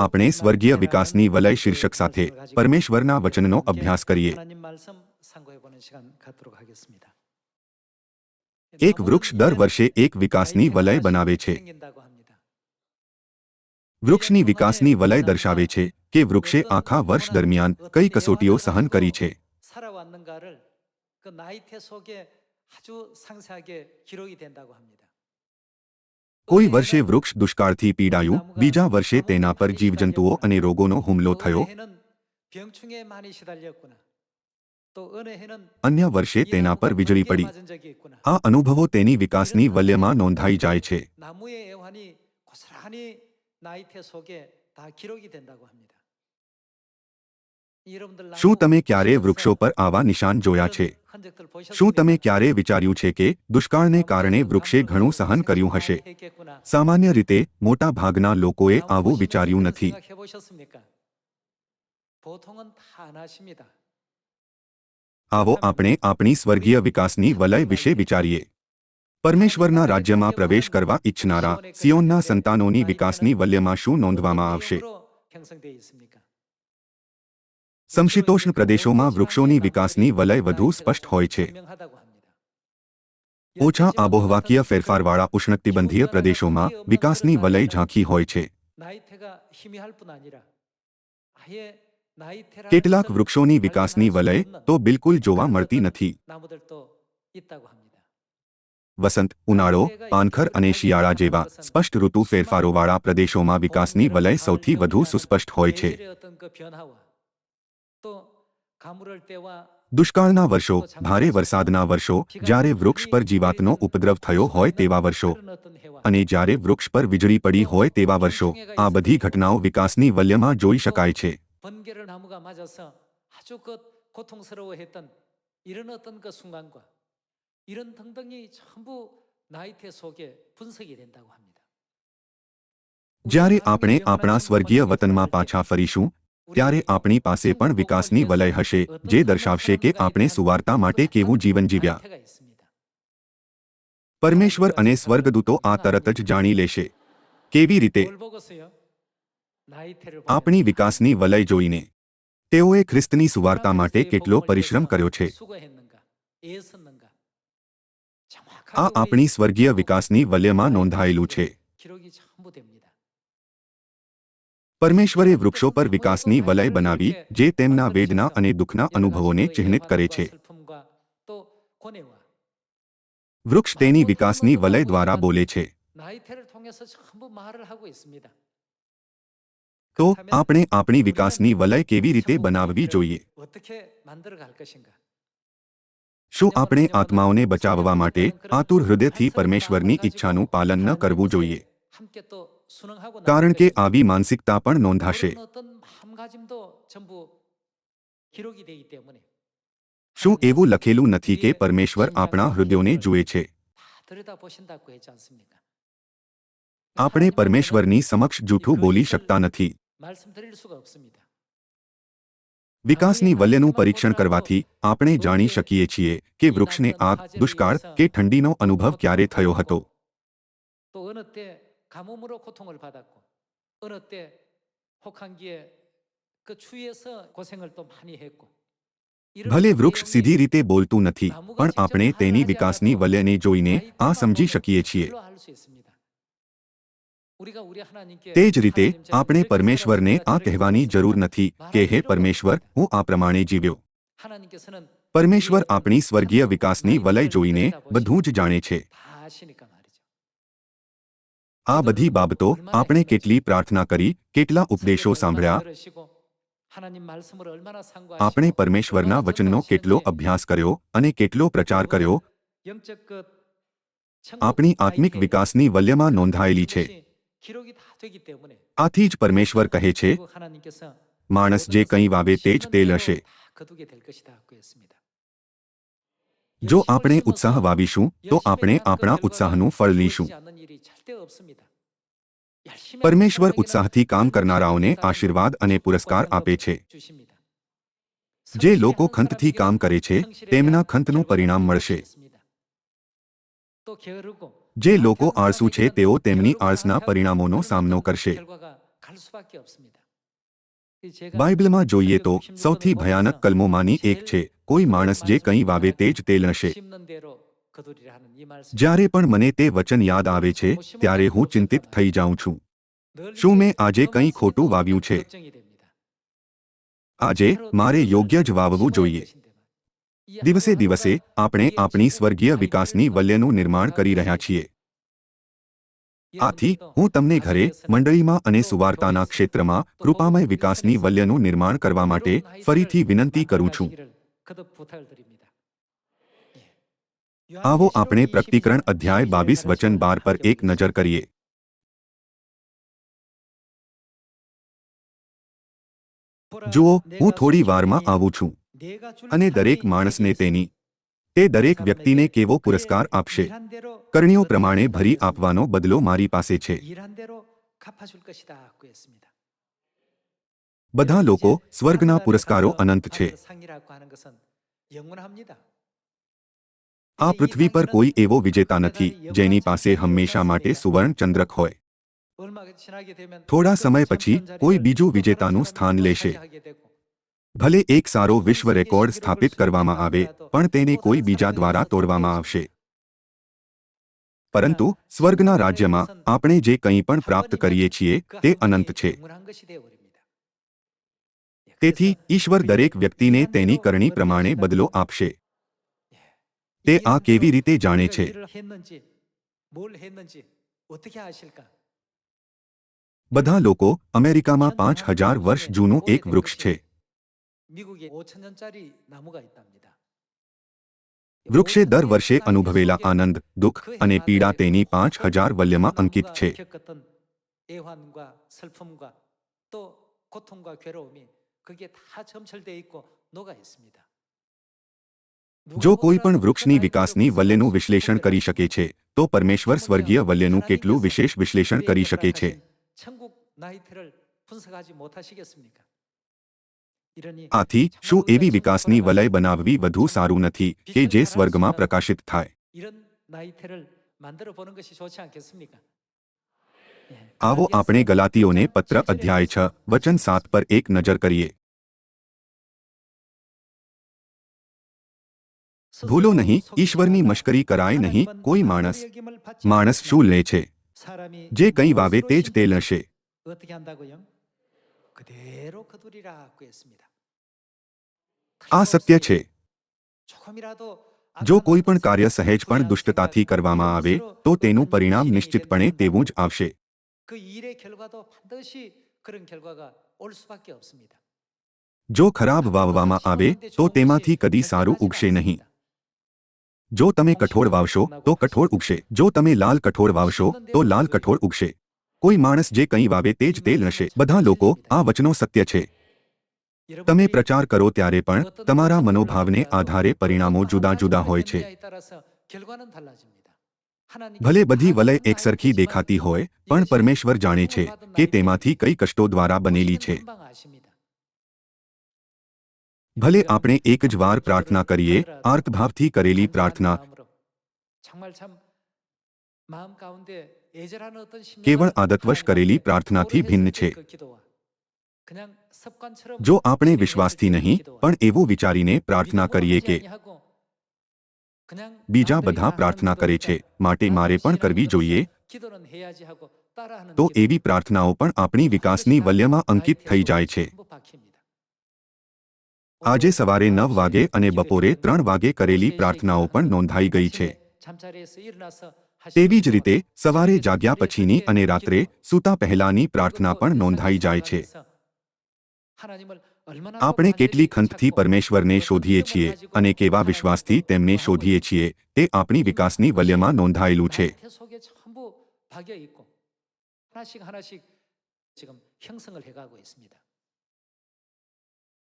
આવો આપણે સ્વર્ગીય વિકાસની વલય શીર્ષક સાથે પરમેશ્વરના વચનનો અભ્યાસ કરીએ 하나님 말씀 상고해 보는 시간 갖도록 하겠습니다. એક વૃક્ષ દર વર્ષે એક વિકાસની વલય બનાવે છે 생긴다고 합니다. વૃક્ષની વિકાસની વલય દર્શાવે છે કે વૃક્ષે આખા વર્ષ દરમિયાન કઈ કસોટીઓ સહન કરી છે 살아왔는가를 그 나이테 속에 아주 상세하게 기록이 된다고 합니다. કોઈ વર્ષે વૃક્ષ દુષ્કાળથી પીડાયું, બીજા વર્ષે તેના પર જીવજંતુઓ અને રોગોનો હુમલો થયો. અન્ય વર્ષે તેના પર વીજળી પડી. આ અનુભવો તેની વિકાસની વલ્યમાં નોંધાઈ જાય છે. શું તમે ક્યારે વૃક્ષો પર આવા નિશાન જોયા છે શું તમે ક્યારે વિચાર્યું છે કે દુષ્કાળને કારણે વૃક્ષે ઘણું સહન કર્યું હશે સામાન્ય રીતે મોટા ભાગના લોકોએ આવું વિચાર્યું નથી આવો આપણે આપણી સ્વર્ગીય વિકાસની વલય વિશે વિચારીએ પરમેશ્વરના રાજ્યમાં પ્રવેશ કરવા ઈચ્છનારા સિયોનના સંતાનોની વિકાસની વલયમાં શું નોંધવામાં આવશે સમશીતોષ્ણ પ્રદેશોમાં વૃક્ષોની વિકાસની વલય વધુ સ્પષ્ટ હોય છે. ઓછા આબોહવાકીય ફેરફારવાળા ઉષ્ણકટિબંધીય પ્રદેશોમાં વિકાસની વલય ઝાંખી હોય છે. કેટલાક વૃક્ષોની વિકાસની વલય તો બિલકુલ જોવા મળતી નથી. વસંત, ઉનાળો, પાનખર અને શિયાળા જેવા સ્પષ્ટ ઋતુ ફેરફારોવાળા પ્રદેશોમાં વિકાસની વલય સૌથી વધુ સુસ્પષ્ટ હોય છે. દુષ્કાળના વર્ષો ભારે વરસાદના વર્ષો જ્યારે વૃક્ષ પર જીવાતનો ઉપદ્રવ થયો હોય તેવા વર્ષો અને જ્યારે વૃક્ષ પર વીજળી પડી હોય તેવા વર્ષો આ બધી ઘટનાઓ વિકાસની વલ્યમાં જોઈ શકાય છે. જ્યારે આપણે આપણા સ્વર્ગીય વતનમાં પાછા ફરીશું ત્યારે આપણી પાસે પણ વિકાસની વલય હશે જે દર્શાવશે કે આપણે સુવાર્તા માટે કેવું જીવન જીવ્યા. પરમેશ્વર અને સ્વર્ગદૂતો આ તરત જ જાણી લેશે. કેવી રીતે? આપણી વિકાસની વલય જોઈને. તેઓએ ખ્રિસ્તની સુવાર્તા માટે કેટલો પરિશ્રમ કર્યો છે? આ આપણી સ્વર્ગીય વિકાસની વલયમાં નોંધાયેલું છે. પરમેશ્વરે વૃક્ષો પર વિકાસની વલય બનાવી, જે તેમના વેદના અને દુઃખના અનુભવોને ચિહ્નિત કરે છે. વૃક્ષ તેની વિકાસની વલય દ્વારા બોલે છે. તો આપણે આપણી વિકાસની વલય કેવી રીતે બનાવવી જોઈએ? શું આપણે આત્માઓને બચાવવા માટે આતુર હૃદયથી પરમેશ્વરની ઈચ્છાનું પાલન ન કરવું જોઈએ? કારણ કે આવી માનસિકતા પણ નોંધાશે. શું એવું લખેલું નથી કે પરમેશ્વર આપણા હૃદયોને જુએ છે? આપણે પરમેશ્વરની સમક્ષ જૂઠું બોલી શકતા નથી. વિકાસની વલ્યનું પરીક્ષણ કરવાથી આપણે જાણી શકીએ છીએ કે વૃક્ષને આગ દુષ્કાળ કે ઠંડીનો અનુભવ ક્યારે થયો હતો? 가뭄으로 고통을 받았고 어느 때 혹한기에 그 추위에서 고생을 또 많이 했고 이런 ભલે વૃક્ષ 내용이 સીધી રીતે બોલતું નથી પણ આપણે તેની વિકાસની વલ્યને જોઈને આ સમજી શકીએ છીએ 실로 알 수 있습니다. 우리가 우리 하나님께 તે જ રીતે 하나님, 저는 આપણે 이렇게 પરમેશ્વરને 살아가고 આ 있습니다. કહેવાની જરૂર નથી કે હે પરમેશ્વર હું આ પ્રમાણે જીવ્યો 하나님께서는 પરમેશ્વર આપણી સ્વર્ગીય વિકાસની વલય જોઈને બધું જ જાણે છે 다 아시니까 말이죠. આ બધી બાબતો આપણે કેટલી પ્રાર્થના કરી, કેટલા ઉપદેશો સાંભળ્યા? આપણે પરમેશ્વરના વચનનો કેટલો અભ્યાસ કર્યો અને કેટલો પ્રચાર કર્યો? આપણી આત્મિક વિકાસની વલ્યમાં નોંધાયેલી છે. આથી જ પરમેશ્વર કહે છે, માણસ જે કંઈ વાવે તે જ તેલ હશે. જો આપણે ઉત્સાહ વાવીશું, તો આપણે આપણા ઉત્સાહનું ફળ લઈશું. પરમેશ્વર ઉત્સાહથી કામ કરનારાઓને આશીર્વાદ અને પુરસ્કાર આપે છે જે લોકો ખંતથી કામ કરે છે તેમના ખંતનું પરિણામ મળશે જે લોકો આળસુ છે તેઓ તેમની આળસના પરિણામોનો સામનો કરશે બાઇબલમાં જોઈએ તો સૌથી ભયાનક કલમોમાંની એક છે કોઈ માણસ જે કંઈ વાવે તે જ તે લણશે જ્યારે પણ મને તે વચન યાદ આવે છે ત્યારે હું ચિંતિત થઈ જાઉં છું. શું મેં આજે કંઈ ખોટું વાવ્યું છે? આજે મારે યોગ્ય જ વાવવું જોઈએ. દિવસે દિવસે આપણે આપણી સ્વર્ગીય વિકાસની વલ્યનું નિર્માણ કરી રહ્યા છીએ. આથી હું તમને ઘરે મંડળીમાં અને સુવાર્તાના ક્ષેત્રમાં કૃપામય વિકાસની વલ્યનું નિર્માણ કરવા માટે ફરીથી વિનંતી કરું છું. આવો આપણે પ્રકટીકરણ અધ્યાય બાવીસ વચન બાર પર એક નજર કરીએ. જુઓ, હું થોડી વારમાં આવું છું અને દરેક માણસને તેની, તે દરેક વ્યક્તિને કેવો પુરસ્કાર આપશે? કરણીઓ પ્રમાણે ભરી આપવાનો બદલો મારી પાસે છે. બધા લોકો સ્વર્ગના પુરસ્કારો અનંત છે. આ પૃથ્વી પર કોઈ એવો વિજેતા નથી, જેની પાસે હંમેશા માટે સુવર્ણ ચંદ્રક હોય. થોડા સમય પછી કોઈ બીજું વિજેતાનું સ્થાન લેશે. ભલે એક સારો વિશ્વ રેકોર્ડ સ્થાપિત કરવામાં આવે, પણ તેને કોઈ બીજા દ્વારા તોડવામાં આવશે. પરંતુ સ્વર્ગના રાજ્યમાં આપણે જે કંઈ પણ પ્રાપ્ત કરીએ છીએ, તે અનંત છે. તેથી ઈશ્વર દરેક વ્યક્તિને તેની કરણી પ્રમાણે બદલો આપશે. તે આ કેવી રીતે જાણે છે 일을 했는지 뭘 했는지 어떻게 아실까? બધા લોકો અમેરિકામાં પાંચ હજાર વર્ષ જૂનું એક વૃક્ષ છે 미국에 5천 년짜리 나무가 있답니다. વૃક્ષે દર વર્ષે અનુભવેલા આનંદ દુઃખ અને પીડા તેની પાંચ હજાર વલ્યમાં અંકિત છે 겪었던 애환과 슬픔과 또 고통과 괴로움이 그게 다 점철되어 있고 녹아 있습니다. જો કોઈ પણ વૃક્ષની વિકાસની વલ્લેનું વિશ્લેષણ કરી શકે છે તો પરમેશ્વર સ્વર્ગીય વલ્લેનું કેટલું વિશેષ વિશ્લેષણ કરી શકે છે આથી શું એવી વિકાસની વલય બનાવવી વધુ સારું નથી કે જે સ્વર્ગમાં પ્રકાશિત થાય આવો આપણે ગલાતીઓને પત્ર અધ્યાય છ વચન સાત પર એક નજર કરીએ ભૂલો નહીં, ઈશ્વરની મશ્કરી કરાય નહીં, કોઈ માણસ માણસ શું લે છે? જે કંઈ વાવે તે જ તે લશે. આ સત્ય છે. જો કોઈ પણ કાર્ય સહેજ પણ દુષ્ટતાથી કરવામાં આવે, તો તેનું પરિણામ નિશ્ચિતપણે તેવું જ આવશે. જો ખરાબ વાવવામાં આવે, તો તેમાંથી કદી સારું ઉગશે નહીં. જો તમે કઠોળ વાવશો, તો કઠોળ ઉગશે. જો તમે લાલ કઠોળ વાવશો, તો લાલ કઠોળ ઉગશે. કોઈ માણસ જે કંઈ વાવે તે જ તે લેશે બધા લોકો, આ વચનો સત્ય છે. તમે પ્રચાર કરો ત્યારે પણ તમારા મનોભાવને આધારે પરિણામો જુદા જુદા હોય છે. ભલે બધી વલય એકસરખી દેખાતી હોય, પણ પરમેશ્વર જાણે છે કે તેમાંથી કઈ કષ્ટો દ્વારા બનેલી છે. ભલે આપણે એક જ વાર પ્રાર્થના કરીએ, આર્તભાવથી કરેલી પ્રાર્થના. કેવળ આદતવશ કરેલી પ્રાર્થનાથી ભિન્ન છે. જો આપણે વિશ્વાસથી નહીં, પણ એવું વિચારીને પ્રાર્થના કરીએ કે બીજા બધા પ્રાર્થના કરે છે, માટે મારે પણ કરવી જોઈએ. તો એવી પ્રાર્થનાઓ પણ આપણી વિકાસની વલ્યમાં અંકિત થઈ જાય છે. આજે સવારે નવ વાગે અને બપોરે ત્રણ વાગે કરેલી પ્રાર્થનાઓ પણ નોંધાઈ ગઈ છે. તેવી જ રીતે સવારે જાગ્યા પછીની અને રાત્રે સૂતા પહેલાની પ્રાર્થના પણ નોંધાઈ જાય છે. આપણે કેટલી ખંતથી પરમેશ્વરને શોધીએ છીએ અને કેવા વિશ્વાસથી તેમને શોધીએ છીએ તે આપણી વિકાસની વલ્યમાં નોંધાયેલું છે.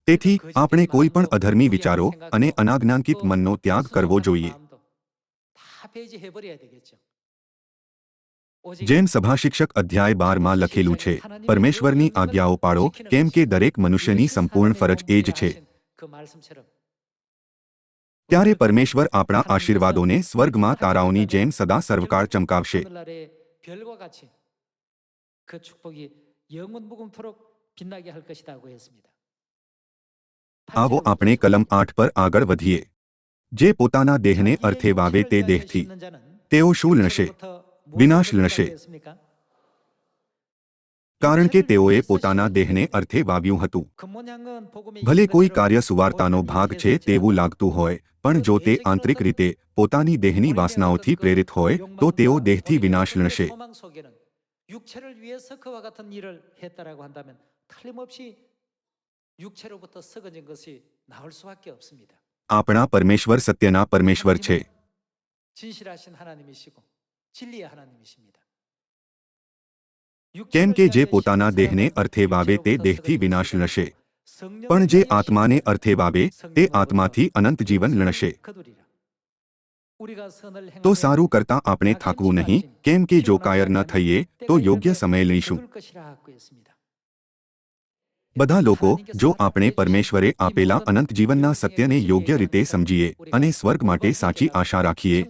તેથી આપણે કોઈ પણ અધર્મી વિચારો અને અનાજ્ઞાંકિત મનનો ત્યાગ કરવો જોઈએ જેમ સભાશિક્ષક અધ્યાય બારમાં લખેલું છે પરમેશ્વરની આજ્ઞાઓ પાળો કેમ કે દરેક મનુષ્યની સંપૂર્ણ ફરજ એ જ છે ત્યારે પરમેશ્વર આપણા આશીર્વાદોને સ્વર્ગમાં તારાઓની જેમ સદા સર્વકાળ ચમકાવશે 영원 무궁토록 빛나게 할 것이라고 했습니다. આવો આપણે કલમ આઠ પર આગળ વધીએ જે પોતાના દેહને અર્થે વાવે તે દેહથી તેઓ શું લણશે વિનાશ લણશે. કારણ કે તેઓએ પોતાના દેહને અર્થે વાવ્યું હતું ભલે કોઈ કાર્ય સુવાર્તાનો ભાગ છે તેવું લાગતું હોય પણ જો તે આંતરિક રીતે પોતાની દેહની વાસનાઓથી પ્રેરિત હોય તો તેઓ દેહથી વિનાશ લણશે આપણા પરમેશ્વર સત્યના પરમેશ્વર છે કેમ કે જે પોતાના દેહને અર્થે વાવે તે દેહથી વિનાશ લણશે પણ જે આત્માને અર્થે વાવે તે આત્માથી અનંત જીવન લણશે તો સારું કરતા આપણે થાકવું નહીં કેમ કે જો કાયર ન થઈએ તો યોગ્ય સમય લઈશું બધા લોકો જો આપણે પરમેશ્વરે આપેલા અનંત જીવનના સત્યને યોગ્ય રીતે સમજીએ અને સ્વર્ગ માટે સાચી આશા રાખીએ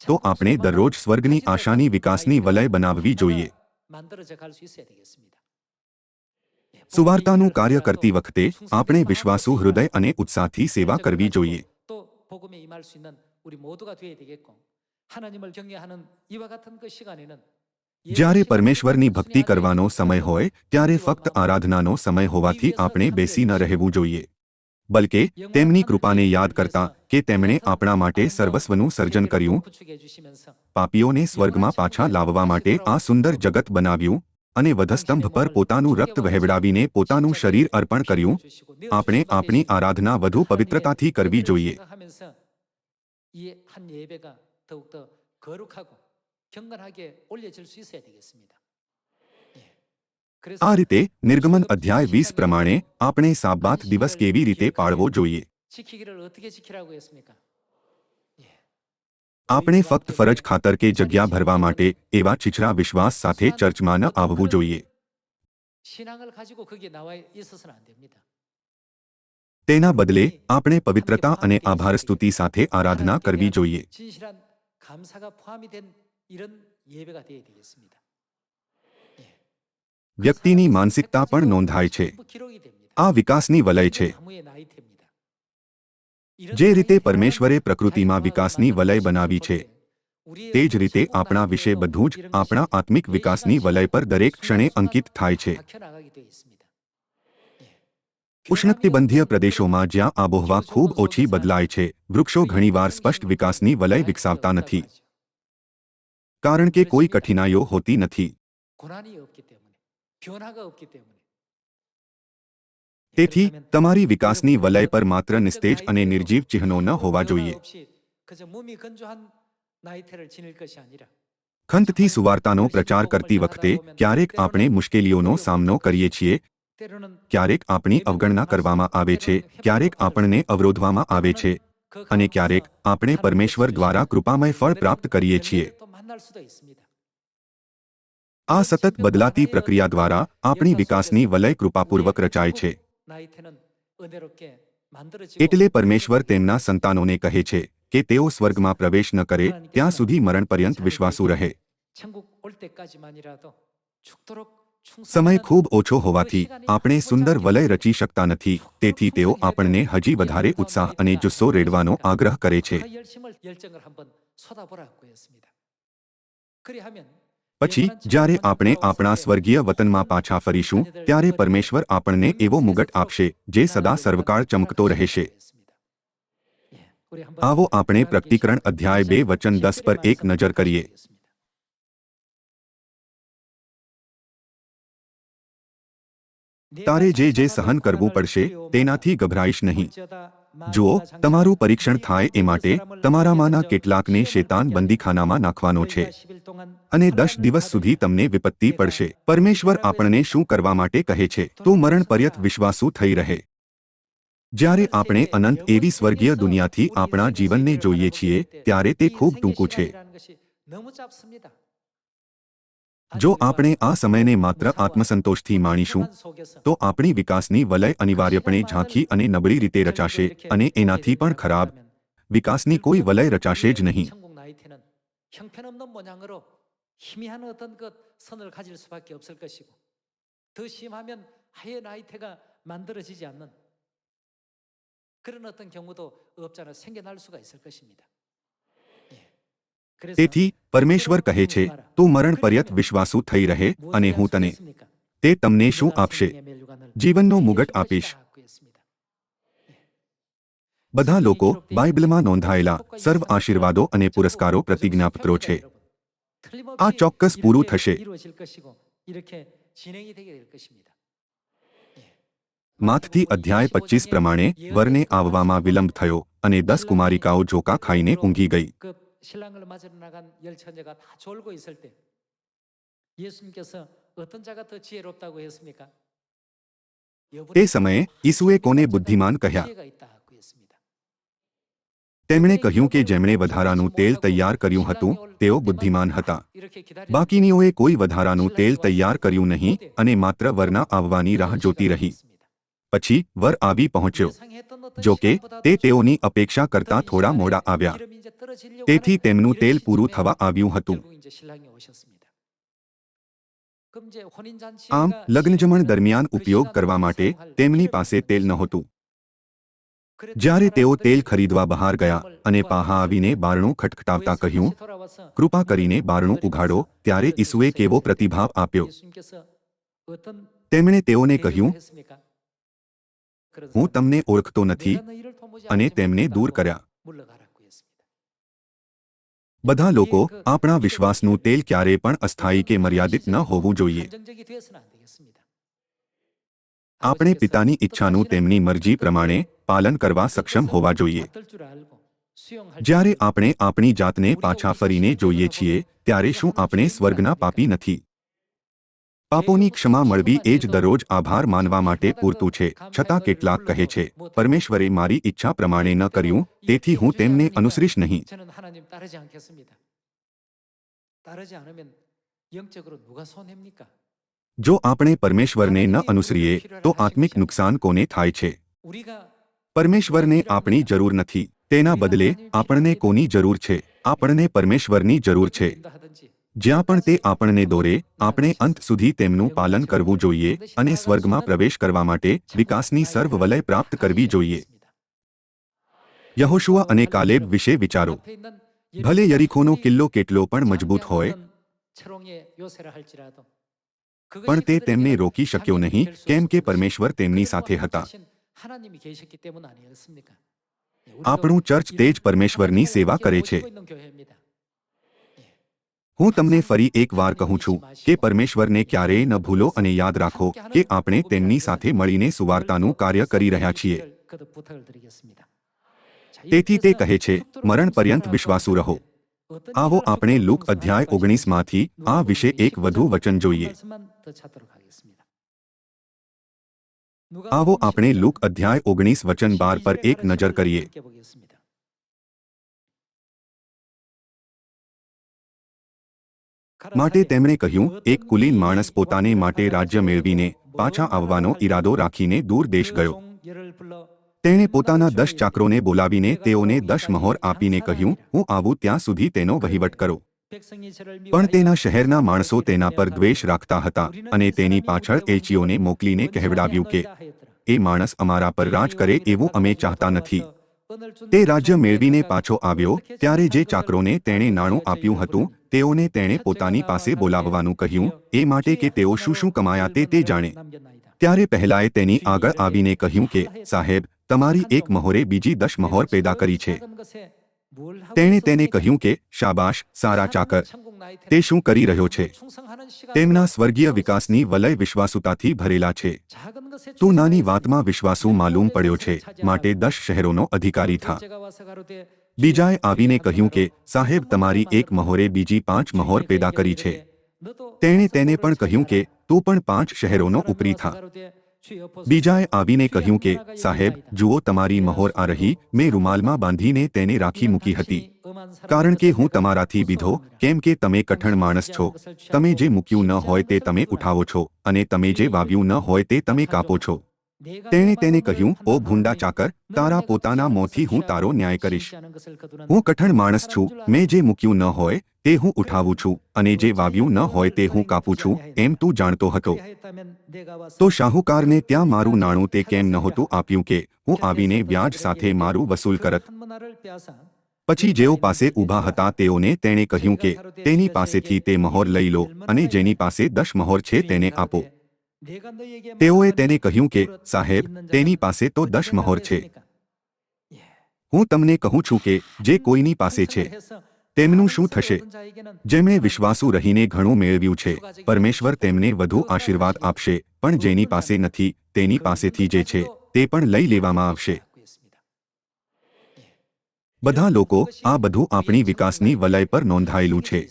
તો આપણે દરરોજ સ્વર્ગની આશાની વિકાસની વલય બનાવવી જોઈએ સુવાર્તાનું કાર્ય કરતી વખતે આપણે વિશ્વાસુ હૃદય અને ઉત્સાહથી સેવા કરવી જોઈએ 또 복음에 임할 수 있는 우리 모두가 되어야 되겠고 하나님을 경외하는 이와 같은 그 시간에는 જ્યારે પરમેશ્વરની ભક્તિ કરવાનો સમય હોય, ત્યારે ફક્ત આરાધનાનો સમય હોવાથી આપણે બેસી ન રહેવું જોઈએ. બલકે, તેમની કૃપાને યાદ કરતા કે તેમણે આપણા માટે સર્વસ્વનું સર્જન કર્યું, પાપીઓને સ્વર્ગમાં પાછા લાવવા માટે આ સુંદર જગત બનાવ્યું અને વધસ્તંભ પર પોતાનું રક્ત વહેવડાવીને પોતાનું શરીર અર્પણ કર્યું, આપણે આપણી આરાધના વધુ પવિત્રતાથી કરવી જોઈએ. 경건하게 올려질 수 있어야 되겠습니다. 예. 그래서 આ રીતે નિર્ગમન અધ્યાય વીસ પ્રમાણે આપણે સાબાત દિવસ કેવી રીતે પાળવો જોઈએ 지키기를 어떻게 지키라고 했습니까? 예. આપણે ફક્ત ફરજ ખાતર કે જગ્યા ભરવા માટે એવા છીછરા વિશ્વાસ સાથે ચર્ચમાં ન આવવું જોઈએ 신앙을 가지고 거기에 나와 있어서는 안 됩니다. તેના બદલે આપણે પવિત્રતા અને આભાર સ્તુતિ સાથે આરાધના કરવી જોઈએ 진실한 감사가 포함 이 된 이런 예배가 되어야 되겠습니다. વ્યક્તિની માનસિકતા પણ નોંધાય છે 전부 기록이 됩니다. આ વિકાસની વલય છે 나무의 나이테입니다. 이런 જે રીતે 나이테가 પરમેશ્વરે પ્રકૃતિમાં 자연과 વિકાસની વલય બનાવી છે 우리의 તે જ રીતે 성공 આપણા વિશે 나이테도 બધું જ 이런 આપણા 것이 આત્મિક વિકાસની વલય પર દરેક ક્ષણે અંકિત થાય છે 박혀나가게 되어 있습니다. 예. ઉષ્ણકટિબંધીય પ્રદેશોમાં જ્યાં આબોહવા ખૂબ ઓછી બદલાય છે વૃક્ષો ઘણીવાર સ્પષ્ટ વિકાસની વલય વિકસાવતા નથી કારણ કે કોઈ કઠિનાઈઓ હોતી નથી. તેથી, તમારી વિકાસની વલય પર માત્ર નિસ્તેજ અને નિર્જીવ ચિહ્નો ન હોવા જોઈએ. ખંતથી સુવાર્તાનો પ્રચાર કરતી વખતે ક્યારેક આપણે મુશ્કેલીઓનો સામનો કરીએ છીએ. ક્યારેક આપણી અવગણના કરવામાં આવે છે, ક્યારેક આપણને અવરોધવામાં આવે છે. અને ક્યારેક આપણે પરમેશ્વર દ્વારા કૃપામય ફળ પ્રાપ્ત કરીએ છીએ. આ સતત બદલાતી પ્રક્રિયા દ્વારા આપણી વિકાસની વલય કૃપાપૂર્વક રચાય છે એટલે પરમેશ્વર તેમના સંતાનોને કહે છે કે તેઓ સ્વર્ગમાં પ્રવેશ ન કરે ત્યાં સુધી મરણ પર્યંત વિશ્વાસુ રહે સમય ખૂબ ઓછો હોવાથી આપણે સુંદર વલય રચી શકતા નથી તેથી તેઓ આપણને હજી વધારે ઉત્સાહ અને જુસ્સો રેડવાનો આગ્રહ કરે છે પછી જ્યારે આપણે આપણા સ્વર્ગીય વતનમાં પાછા ફરીશું ત્યારે પરમેશ્વર આપણને એવો મુગટ આપશે જે સદા સર્વકાળ ચમકતો રહેશે. આવો આપણે પ્રકટીકરણ અધ્યાય બે વચન દસ પર એક નજર કરીએ. તારે જે જે સહન કરવું પડશે તેનાથી ગભરાઈશ નહીં. જુઓ તમારું પરીક્ષણ થાય એ માટે તમારામાંના કેટલાકને શેતાન બંદીખાનામાં નાખવાનો છે. અને દસ દિવસ સુધી તમને વિપત્તિ પડશે. પરમેશ્વર આપણને શું કરવા માટે કહે છે? તો મરણ પર્યત વિશ્વાસુ થઈ રહે. જ્યારે આપણે અનંત એવી સ્વર્ગીય દુનિયાથી આપણા જીવનને જોઈએ છીએ, ત્યારે તે ખૂબ ટૂંકું છે. જો આપણે આ સમયને માત્ર આત્મસંતોષથી માણીશું તો આપણી વિકાસની વલય અનિવાર્યપણે ઝાંખી અને નબળી રીતે રચાશે અને એનાથી પણ ખરાબ વિકાસની કોઈ વલય રચાશે જ નહીં 천국 나이테는 형편없는 모양으로 희미한 어떤 것 선을 가질 수밖에 없을 것이고 더 심하면 아예 나이테가 만들어지지 않는 그런 어떤 경우도 없잖아 생겨날 수가 있을 것입니다. તેથી પરમેશ્વર કહે છે તું મરણ પર્યત વિશ્વાસુ થઈ રહે અને હું તને તે તમને શું આપશે? જીવનનો મુગટ આપીશ. બધા લોકો બાઇબલમાં નોંધાયેલા સર્વ આશીર્વાદો અને પુરસ્કારો પ્રતિજ્ઞાપત્રો છે. આ ચોક્કસ પૂરું થશે. માથથી અધ્યાય પચીસ પ્રમાણે વરને આવવામાં વિલંબ થયો અને દસ કુમારિકાઓ જોકા ખાઈને ઊંઘી ગઈ. 신랑을 맞으러 나간 열 처녀가 다 졸고 있을 때 예수님께서 어떤 자가 더 지혜롭다고 했습니까? તે સમયે ઈસુએ કોને બુદ્ધિમાન કહ્યા 지혜가 있다고 했습니다. તેમણે કહ્યું કે જેમણે વધારાનું તેલ તૈયાર કર્યું હતું તેઓ બુદ્ધિમાન હતા બાકીનીઓએ કોઈ વધારાનું તેલ તૈયાર કર્યું નહીં અને માત્ર વરના આવવાની રાહ જોતી રહી પછી વર આવી પહોંચ્યો. જો કે તે તેઓની અપેક્ષા કરતા થોડા મોડા આવ્યા. તેથી તેમનું તેલ પૂરું થવા આવ્યું હતું. આમ, લગ્નજમણ દરમિયાન ઉપયોગ કરવા માટે તેમની પાસે તેલ નહોતું. જ્યારે તેઓ તેલ ખરીદવા બહાર ગયા અને પાહા આવીને બારણું ખટખટાવતા કહ્યું, કૃપા કરીને બારણું ઉઘાડો, ત્યારે ઈસુએ કેવો પ્રતિભાવ આપ્યો. તેમણે તેઓને કહ્યું હું તમને ઓળખતો નથી અને તેમને દૂર કર્યા. બધા લોકો આપણા વિશ્વાસનું તેલ ક્યારેય પણ અસ્થાયી કે મર્યાદિત ન હોવું જોઈએ. આપણે પિતાની ઈચ્છાનું તેમની મરજી પ્રમાણે પાલન કરવા સક્ષમ હોવા જોઈએ. જ્યારે આપણે આપણી જાતને પાછા ફરીને જોઈએ છીએ, ત્યારે શું આપણે સ્વર્ગના પાપી નથી? પાપોની ક્ષમા મળવી એ જ દરરોજ આભાર માનવા માટે પૂરતું છે છતાં કેટલાક કહે છે પરમેશ્વરે મારી ઈચ્છા પ્રમાણે ન કર્યું તેથી હું તેમને અનુસરીશ નહીં જો આપણે પરમેશ્વરને ન અનુસરીએ તો આત્મિક નુકસાન કોને થાય છે પરમેશ્વરને આપણી જરૂર નથી તેના બદલે આપણને કોની જરૂર છે આપણને પરમેશ્વરની જરૂર છે જ્યાં પણ તે આપણને દોરે, આપણે અંત સુધી તેમનું પાલન કરવું જોઈએ અને સ્વર્ગમાં પ્રવેશ કરવા માટે વિકાસની સર્વવલય પ્રાપ્ત કરવી જોઈએ. યહોશુઆ અને કાલેબ વિશે વિચારો. ભલે યરીખોનો કિલ્લો કેટલો પણ મજબૂત હોય, પણ તે તેમને રોકી શક્યો નહીં, કેમ કે પરમેશ્વર તેમની સાથે હતા. આપણું ચર્ચ તે જ પરમેશ્વરની સેવા કરે છે. હું તમને ફરી એક વાર કહું છું કે પરમેશ્વરને ક્યારેય ન ભૂલો અને યાદ રાખો કે આપણે તેમની સાથે મળીને સુવાર્તાનું કાર્ય કરી રહ્યા છીએ. તેથી તે કહે છે, મરણ પર્યંત વિશ્વાસુ રહો. આવો આપણે લુક અધ્યાય ઓગણીસમાંથી આ વિશે એક વધુ વચન જોઈએ. આવો આપણે લુક અધ્યાય ઓગણીસ વચન બાર પર એક નજર કરીએ. માટે તેમણે કહ્યું, એક કુલીન માણસ પોતાને માટે રાજ્ય મેળવીને પાછા આવવાનો ઈરાદો રાખીને દૂર દેશ ગયો. તેણે પોતાના દસ ચાકરોને બોલાવીને તેઓને દસ મહોર આપીને કહ્યું, હું આવું ત્યાં સુધી તેનો વહીવટ કરો. પણ તેના શહેરના માણસો તેના પર દ્વેષ રાખતા હતા અને તેની પાછળ એલચીઓને મોકલીને કહેવડાવ્યું કે, એ માણસ અમારા પર રાજ કરે એવું અમે ચાહતા નથી. તે રાજ્ય મેળવીને પાછો આવ્યો, ત્યારે જે ચાકરોને તેણે નાણું આપ્યું હતું તેઓને તેણે પોતાની પાસે બોલાવવાનું કહ્યું. એ માટે કે તેઓ શું શું કમાયા તે તે જાણે. ત્યારે પહેલાએ તેની આગળ આવીને કહ્યું કે સાહેબ તમારી એક મહોરે બીજી દસ મહોર પેદા કરી છે. તેણે તેને કહ્યું કે શાબાશ સારા ચાકર. તે શું કરી રહ્યો છે? તેમના સ્વર્ગીય વિકાસની વલય વિશ્વાસુતાથી ભરેલા છે. તું નાની વાતમાં વિશ્વાસુ માલુમ પડ્યો છે? માટે દસ શહેરોનો અધિકારી થા. બીજાએ આવીને કહ્યું કે, સાહેબ, તમારી એક મહોરે બીજી પાંચ મહોર પેદા કરી છે. તેણે તેને પણ કહ્યું કે, તું પણ પાંચ શહેરોનો ઉપરી થા. બીજાએ આવીને કહ્યું કે, સાહેબ, જુઓ, તમારી મહોર આ રહી, મેં રૂમાલમાં બાંધીને તેને રાખી મૂકી હતી. કારણ કે હું તમારાથી બીધો કેમ કે તમે કઠણ માણસ છો. તમે જે મૂક્યું ન હોય તે તમે ઉઠાવો છો, અને તમે જે વાવ્યું ન હોય તે તમે કાપો છો. તેણે તેને કહ્યું ઓ ભૂંડા ચાકર તારા પોતાના મોંથી હું તારો ન્યાય કરીશ. હું કઠણ માણસ છું મેં જે મૂક્યું ન હોય તે હું ઉઠાવું છું અને જે વાવ્યું ન હોય તે હું કાપું છું એમ તું જાણતો હતો. તો શાહુકારને ત્યાં મારું નાણું તે કેમ નહોતું આપ્યું કે હું આવીને વ્યાજ સાથે મારું વસૂલ કરત. પછી જેઓ પાસે ઊભા હતા તેઓને તેણે કહ્યું કે તેની પાસેથી તે મહોર લઈ લો અને જેની પાસે દસ મહોર છે તેને આપો. તેઓએ તેને કહ્યું કે સાહેબ તેની પાસે તો દસ મહોર છે. હું તમને કહું છું કે જે કોઈની પાસે છે તેમનું શું થશે? જેમણે વિશ્વાસુ રહીને ઘણું મેળવ્યું છે પરમેશ્વર તેમને વધુ આશીર્વાદ આપશે પણ જેની પાસે નથી તેની પાસેથી જે છે તે પણ લઈ લેવામાં આવશે. બધા લોકો આ બધું આપણી વિકાસની વલય પર નોંધાયેલું છે.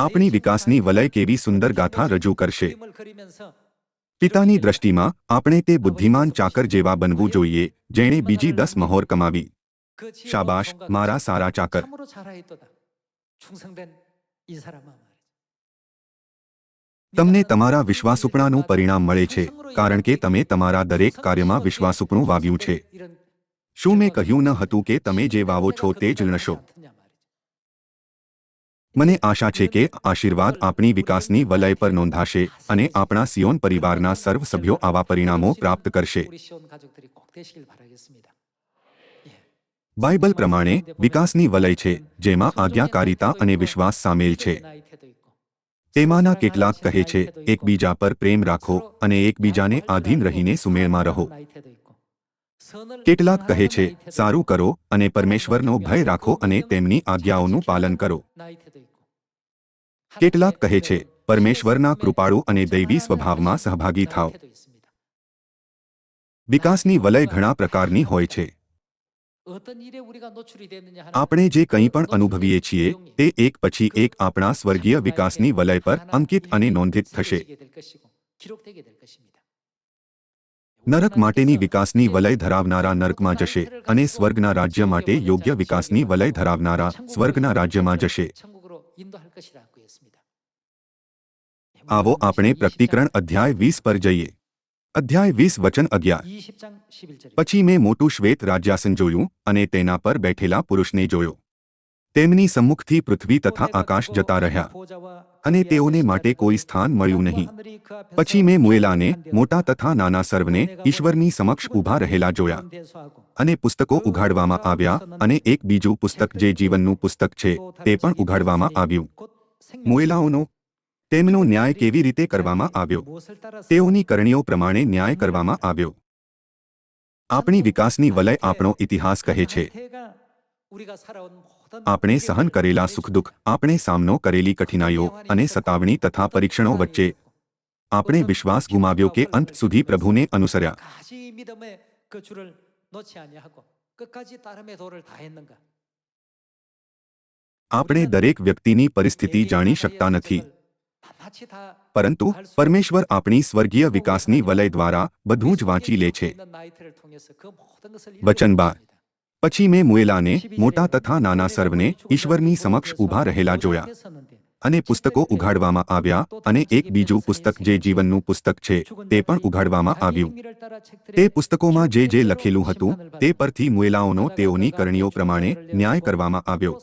આપણી વિકાસની વલય કેવી સુંદર ગાથા રજૂ કરશે. પિતાની દ્રષ્ટિમાં આપણે તે બુદ્ધિમાન ચાકર જેવા બનવું જોઈએ, જેણે બીજી દસ મહોર કમાવી. શાબાશ, મારા સારા ચાકર. તમને તમારા વિશ્વાસુપણાનું પરિણામ મળે છે, કારણ કે તમે તમારા દરેક કાર્યમાં વિશ્વાસુપણું વાવ્યું છે. શું મેં કહ્યું ન હતું કે તમે જે વાવો છો તે જ લણશો મને આશા છે કે આશીર્વાદ આપણી વિકાસની વલય પર નોંધાશે અને આપણા સિયોન પરિવારના સર્વ સભ્યો આવા પરિણામો પ્રાપ્ત કરશે. બાઇબલ પ્રમાણે વિકાસની વલય છે, જેમાં આજ્ઞાકારિતા અને વિશ્વાસ સામેલ છે. તેમાંના કેટલાક કહે છે, એકબીજા પર પ્રેમ રાખો અને એકબીજાને આધીન રહીને સુમેળમાં રહો. કેટલાક કહે છે, સારું કરો અને પરમેશ્વરનો ભય રાખો અને તેમની આજ્ઞાઓનું પાલન કરો. કેટલાક કહે છે, પરમેશ્વરના કૃપાળુ અને દૈવી સ્વભાવમાં સહભાગી થાવ વિકાસની વલય ઘણા પ્રકારની હોય છે. આપણે જે કંઈ પણ અનુભવીએ છીએ, તે એક પછી એક આપણા સ્વર્ગીય વિકાસની વલય પર અંકિત અને નોંધિત થશે. નરક માટેની વિકાસની વલય ધરાવનારા નરકમાં જશે અને સ્વર્ગના રાજ્ય માટે યોગ્ય વિકાસની વલય ધરાવનારા સ્વર્ગના રાજ્યમાં જશે. આવો આપણે પ્રકટીકરણ અધ્યાય વીસ પર જઈએ. અધ્યાય વીસ વચન અગિયાર. પછી મેં મોટું શ્વેત રાજ્યાસન જોયું અને તેના પર બેઠેલા પુરુષને જોયો. તેમની સમ્મુખથી પૃથ્વી તથા આકાશ જતા રહ્યા અને તેઓને માટે કોઈ સ્થાન મળ્યું નહીં. પછી મેં મુએલાને, મોટા તથા નાના સર્વને, ઈશ્વરની સમક્ષ ઊભા રહેલા જોયા. અને પુસ્તકો ઉઘાડવામાં આવ્યા અને એક બીજું પુસ્તક જે જીવનનું પુસ્તક છે, તે પણ ઉઘાડવામાં આવ્યું. મુએલાઓનો તેમનો ન્યાય કેવી રીતે કરવામાં આવ્યો? તેઓની કરણીઓ પ્રમાણે ન્યાય કરવામાં આવ્યો. આપણી વિકાસની વલય આપણો ઇતિહાસ કહે છે. આપણે સહન કરેલા સુખદુઃખ આપણે સામનો કરેલી કઠિનાઈઓ અને સતાવણી તથા પરીક્ષણો વચ્ચે. આપણે વિશ્વાસ ગુમાવ્યો કે અંત સુધી પ્રભુને અનુસર્યા. આપણે દરેક વ્યક્તિની પરિસ્થિતિ જાણી શકતા નથી. પરંતુ પરમેશ્વર આપણી સ્વર્ગીય વિકાસની વલય દ્વારા બધું જ વાંચી લે છે. વચન બાર. પછી મેં મુએલાને મોટા તથા નાના સર્વને ઈશ્વરની સમક્ષ ઊભા રહેલા જોયા. અને પુસ્તકો ઉઘાડવામાં આવ્યા અને એક બીજું પુસ્તક જે જીવનનું પુસ્તક છે તે પણ ઉઘાડવામાં આવ્યું. તે પુસ્તકોમાં જે જે લખેલું હતું તે પરથી મુએલાઓનો તેઓની કરણીઓ પ્રમાણે ન્યાય કરવામાં આવ્યો.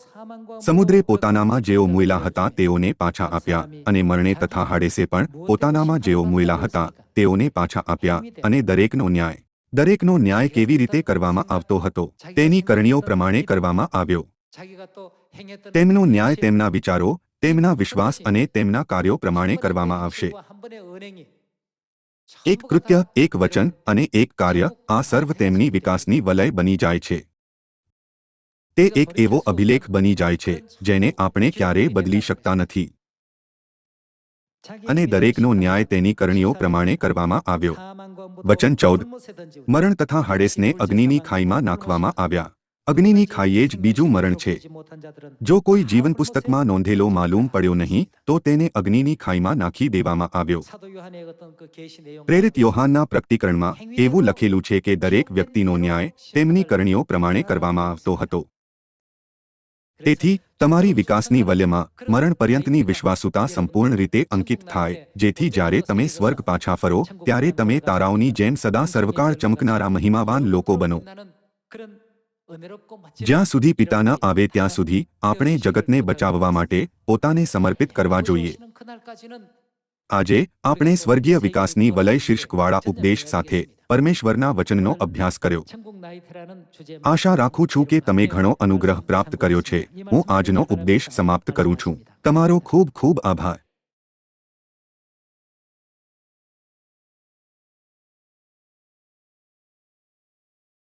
સમુદ્રે પોતાનામાં જેઓ મુએલા હતા તેઓને પાછા આપ્યા અને મરણે તથા હાડેસે પણ પોતાનામાં જેઓ મુએલા હતા તેઓને પાછા આપ્યા અને દરેકનો ન્યાય. દરેકનો ન્યાય કેવી રીતે કરવામાં આવતો હતો તેની કરણીઓ પ્રમાણે કરવામાં આવ્યો. તેમનો ન્યાય તેમના વિચારો તેમના વિશ્વાસ અને તેમના કાર્યો પ્રમાણે કરવામાં આવશે. એક કૃત્ય એક વચન અને એક કાર્ય આ સર્વ તેમની વિકાસની વલય બની જાય છે. તે એક એવો અભિલેખ બની જાય છે જેને આપણે ક્યારેય બદલી શકતા નથી. અને દરેકનો ન્યાય તેની કરણીઓ પ્રમાણે કરવામાં આવ્યો. વચન ચૌદ. મરણ તથા હાડેસને અગ્નિની ખાઈમાં નાખવામાં આવ્યા. અગ્નિની ખાઈએ જ બીજું મરણ છે. જો કોઈ જીવન પુસ્તકમાં નોંધેલો માલુમ પડ્યો નહીં, તો તેને અગ્નિની ખાઈમાં નાખી દેવામાં આવ્યો. પ્રેરિત યોહાનના પ્રકટીકરણમાં એવું લખેલું છે કે દરેક વ્યક્તિનો ન્યાય તેમની કરણીઓ પ્રમાણે કરવામાં આવતો હતો. તેથી, તમારી વિકાસની વલ્યમાં મરણ પર્યંતની વિશ્વાસુતા સંપૂર્ણ રીતે અંકિત થાય, જેથી જ્યારે તમે સ્વર્ગ પાછા ફરો, ત્યારે તમે તારાઓની જેમ સદા સર્વકાળ ચમકનારા મહિમાવાન લોકો બનો. જ્યાં સુધી પિતા ન આવે ત્યાં સુધી આપણે જગતને બચાવવા માટે પોતાને સમર્પિત કરવા જોઈએ. આજે આપણે સ્વર્ગીય વિકાસની વલય શીર્ષકવાળા ઉપદેશ સાથે પરમેશ્વરના વચનનો અભ્યાસ કર્યો. આશા રાખું છું કે તમે ઘણો અનુગ્રહ પ્રાપ્ત કર્યો છે. હું આજનો ઉપદેશ સમાપ્ત કરું છું. તમારો ખૂબ ખૂબ આભાર.